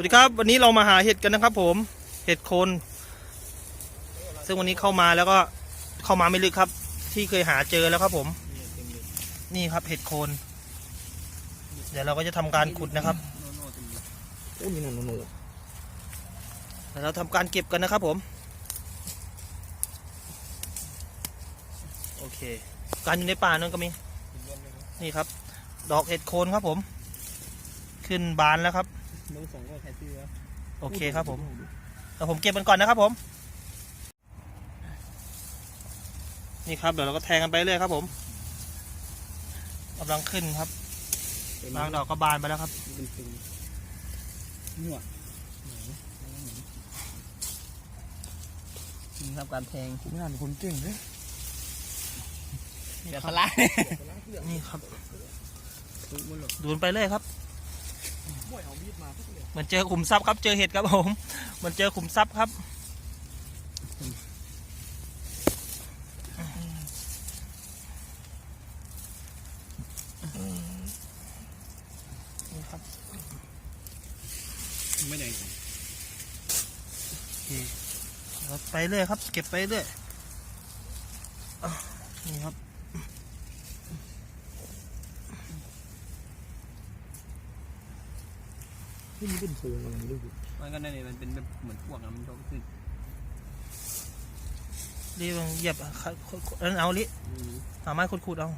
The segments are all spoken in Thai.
วัสดีครับ วันนี้เรามาหาเห็ดกันนะครับ ผมเห็ดโคน ซึ่งวันนี้เข้ามาแล้วก็เข้ามาไม่ลึกครับ ที่เคยหาเจอแล้วครับผม นี่ครับเห็ดโคน เดี๋ยวเราก็จะทำการขุดนะครับโอ้นี่หนูหนูเดี๋ยวเราทำการเก็บกันนะครับผม โอเค การอยู่ในป่านั่นก็มี นี่ครับ ดอกเห็ดโคนครับผม ขึ้นบานแล้วครับ น้องสองก็แค่ชื่อโอเคครับผมเดี๋ยวผมเก็บมันก่อนนะครับผม นี่ครับเดี๋ยวเราก็แทงกันไปเรื่อยครับ ผมกำลังขึ้นครับบางดอกก็บานไปแล้วครับเป็นตึงนี่ว่ะนี่ครับการแทงกูไม่อ่านคนเก่งเลยเดี๋ยวพลานี่ครับทุกมันหรอดูนไปเรื่อยครับมวย เหมือนเจอขุมทรัพย์ครับ เจอเห็ดครับผมเหมือนเจอขุมทรัพย์ครับนี่ครับไม่ได้เราไปเรื่อยครับ เก็บไปเรื่อยนี่ครับ ที่นี่เป็นโพรงอะไรไม่รู้มันก็นั่นเองมันเป็นแบบเหมือนพวกน้ำมันก็ขึ้นรีบเหยียบอะค่ะนั่นเอาลิเอาไม้ขุดๆเอา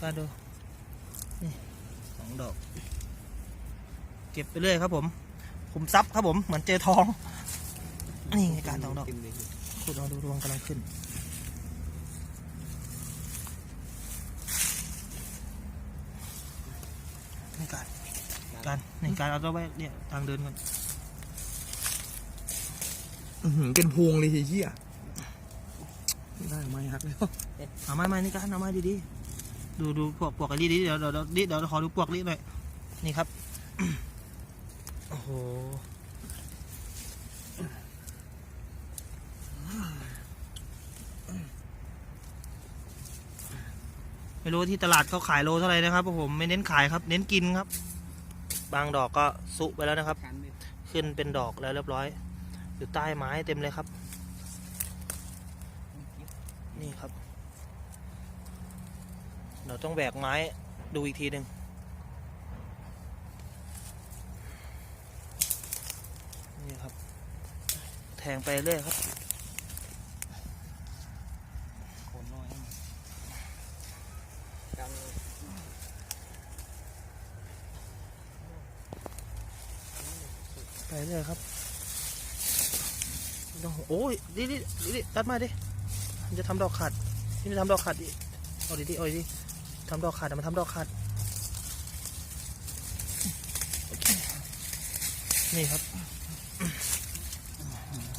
ก็ดูนี่สองดอก เก็บไปเรื่อยครับผมขุมทรัพย์ครับผมเหมือนเจอทอง นี่ไงการสองดอกเต็มเลยขุดเอาดูรวงกำลังขึ้น นี่การ การนี่การเอาตัวไว้เนี่ยทางเดินกันอือหือเป็นพวงเลยทีเหี้ยไม่ได้ไม่ฮักแล้วเอาไม้ไม้นี่การเอาไม้ดีๆดูดูปวกปวกกันดีๆเดี๋ยวเดี๋ยวเดี๋ยวเดี๋ยวขอดูปวกลิหน่อยนี่ครับโอ้โหไม่รู้ว่าที่ตลาดเขาขายโลเท่าไหร่นะครับผมไม่เน้นขายครับ เน้นกินครับ บางดอกก็สุไปแล้วนะครับคันเลยขึ้นเป็นดอกแล้วเรียบร้อย อยู่ใต้ไม้เต็มเลยครับ นี่ครับ เราต้องแบกไม้ดูอีกทีหนึ่งนี่ครับ แทงไปเรื่อยครับ โคนน้อยกัน ไปเรื่อยครับโอ้โหโอ้ยดิดิดิดิตัดมาดิจะทำดอกขาดนี่มันทำดอกขาดดิเอาดิดิเอาดิทำดอกขาดมันทำดอกขาดนี่ครับ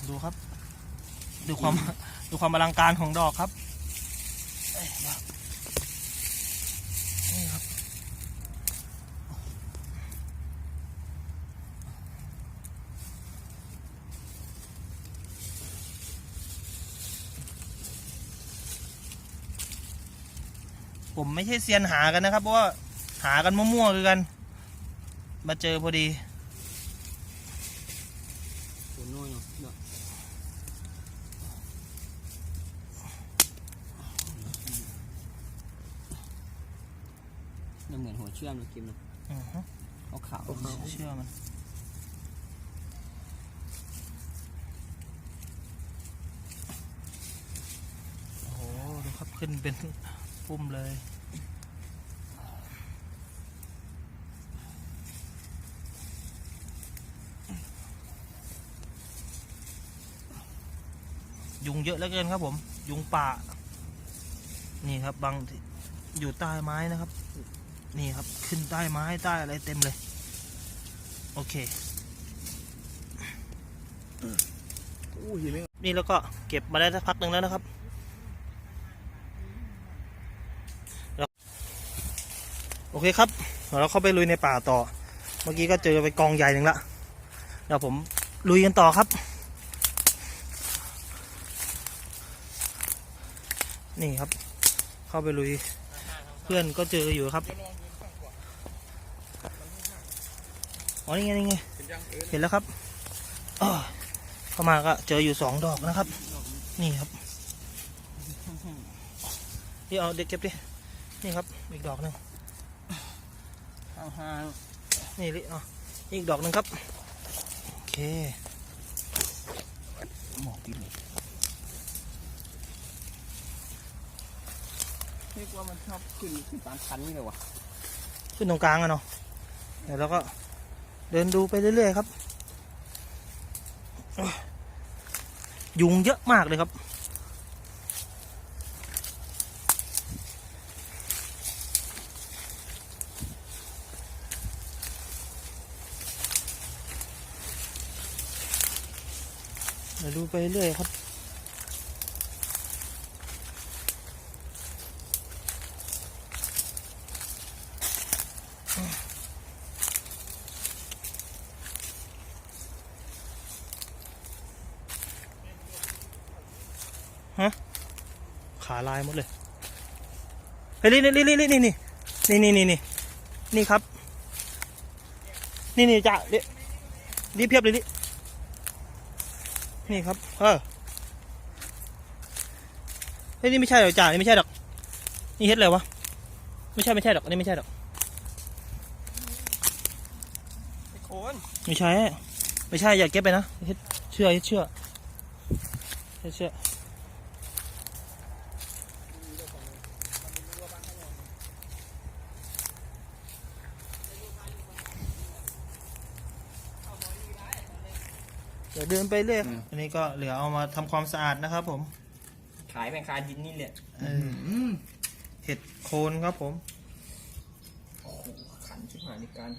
ดูครับ ดูความดูความอลังการของดอกครับเอ้ยมานี่ครับ ผมไม่ใช่เซียนหากันนะครับ เพราะว่าหากันมั่วๆคือกัน มาเจอพอดีโคนน้อยเนาะเนาะมันเหมือนหัวเชื่อมเลยกิมเนาะอือฮึเอาขาวเชื่อมันโอ้โหดูครับขึ้นเป็น ปุ่มเลยยุงเยอะเหลือเกินครับผม ยุงป่า นี่ครับบางที่อยู่ใต้ไม้นะครับ นี่ครับขึ้นใต้ไม้ใต้อะไรเต็มเลย โอเคโอ้ยเห็นไหมนี่แล้วก็เก็บมาได้สักพักหนึ่งแล้วนะครับเดี๋ยว โอเคครับเดี๋ยวเราเข้าไปลุยในป่าต่อ เมื่อกี้ก็เจอไปกองใหญ่หนึ่งละเดี๋ยวผมลุยกันต่อครับ นี่ครับ เข้าไปลุย เพื่อนก็เจออยู่ครับอ๋อนี่ไงนี่ไงเห็นแล้วครับเข้ามาก็เจออยู่สองดอกนะครับ นี่ครับนี่เอาเด็กเก็บดินี่ครับอีกดอกหนึ่ง ห่างนี่ลิเอานี่อีกดอกหนึ่งครับ โอเคหมอกกินเรียกว่ามันชอบขึ้นขึ้นตามชั้นนี่เลยวะขึ้นตรงกลางอะเนาะเดี๋ยวเราก็เดินดูไปเรื่อยๆครับ ยุงเยอะมากเลยครับ ดี๋ยวดูไปเรื่อยครับ ฮะ ขาลายหมดเลยเฮ้ยนี่นี่นี่นี่นี่นี่นี่นี่นี่นี่ครับ นี่นี่จ่าเดี๋ยวรีบเพียบเลยดิ นี่ครับ เออเฮ้ยนี่ไม่ใช่หรอกจ่านี่ไม่ใช่หรอก นี่เฮ็ดอะไรวะ ไม่ใช่ไม่ใช่หรอก อันนี้ไม่ใช่หรอกไอ้โคนไม่ใช่ ไม่ใช่ อย่าเก็บไปนะเฮ็ดเชื่อเฮ็ดเชื่อเฮ็ดเชื่อ เดี๋ยวเดินไปเรื่อยครับอันนี้ก็เหลือเอามาทำความสะอาดนะครับ ผมขายแมงคาดินนี่แหละเออเห็ดโคนครับผม โอ้โหขันชิบหายในการ